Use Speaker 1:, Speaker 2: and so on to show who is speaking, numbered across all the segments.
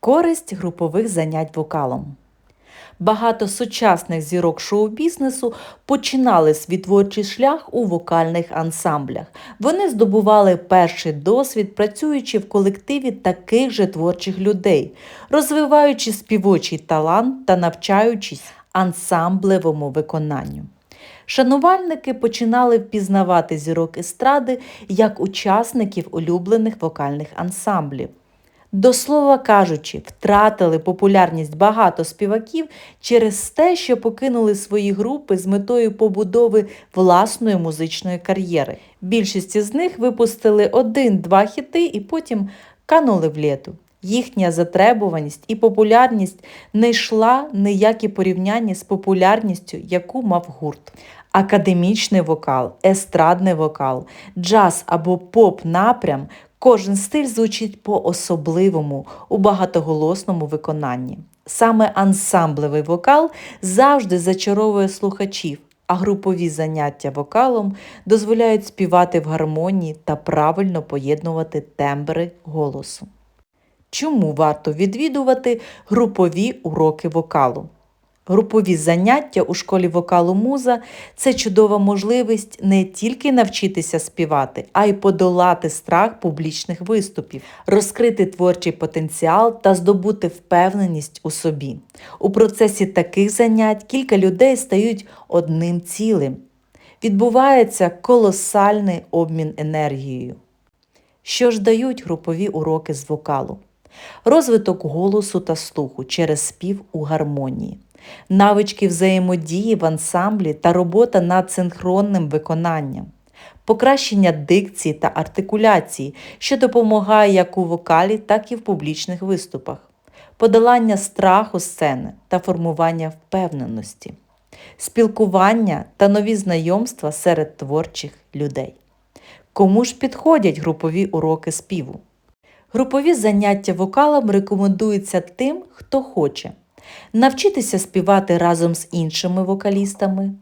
Speaker 1: Користь групових занять вокалом. Багато сучасних зірок шоу-бізнесу починали свій творчий шлях у вокальних ансамблях. Вони здобували перший досвід, працюючи в колективі таких же творчих людей, розвиваючи співочий талант та навчаючись ансамблевому виконанню. Шанувальники починали впізнавати зірок естради як учасників улюблених вокальних ансамблів. До слова кажучи, втратили популярність багато співаків через те, що покинули свої групи з метою побудови власної музичної кар'єри. Більшість із них випустили один-два хіти і потім канули в літу. Їхня затребуваність і популярність не йшла ніякі порівняння з популярністю, яку мав гурт. Академічний вокал, естрадний вокал, джаз або поп напрям Кожен стиль звучить по-особливому у багатоголосному виконанні. Саме ансамблевий вокал завжди зачаровує слухачів, а групові заняття вокалом дозволяють співати в гармонії та правильно поєднувати тембри голосу. Чому варто відвідувати групові уроки вокалу? Групові заняття у школі вокалу муза це чудова можливість не тільки навчитися співати, а й подолати страх публічних виступів, розкрити творчий потенціал та здобути впевненість у собі. У процесі таких занять кілька людей стають одним цілим. Відбувається колосальний обмін енергією. Що ж дають групові уроки з вокалу? Розвиток голосу та слуху через спів у гармонії навички взаємодії в ансамблі та робота над синхронним виконанням, покращення дикції та артикуляції, що допомагає як у вокалі, так і в публічних виступах, подолання страху сцени та формування впевненості, спілкування та нові знайомства серед творчих людей. Кому ж підходять групові уроки співу? Групові заняття вокалом рекомендуються тим, хто хоче навчитися співати разом з іншими вокалістами,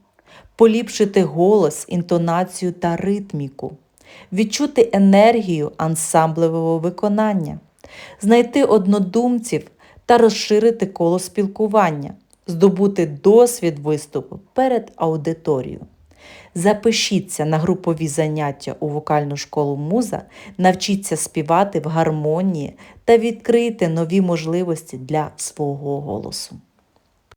Speaker 1: поліпшити голос, інтонацію та ритміку, відчути енергію ансамблевого виконання, знайти однодумців та розширити коло спілкування, здобути досвід виступу перед аудиторією. Запишіться на групові заняття у вокальну школу муза, навчіться співати в гармонії та відкрийте нові можливості для свого голосу.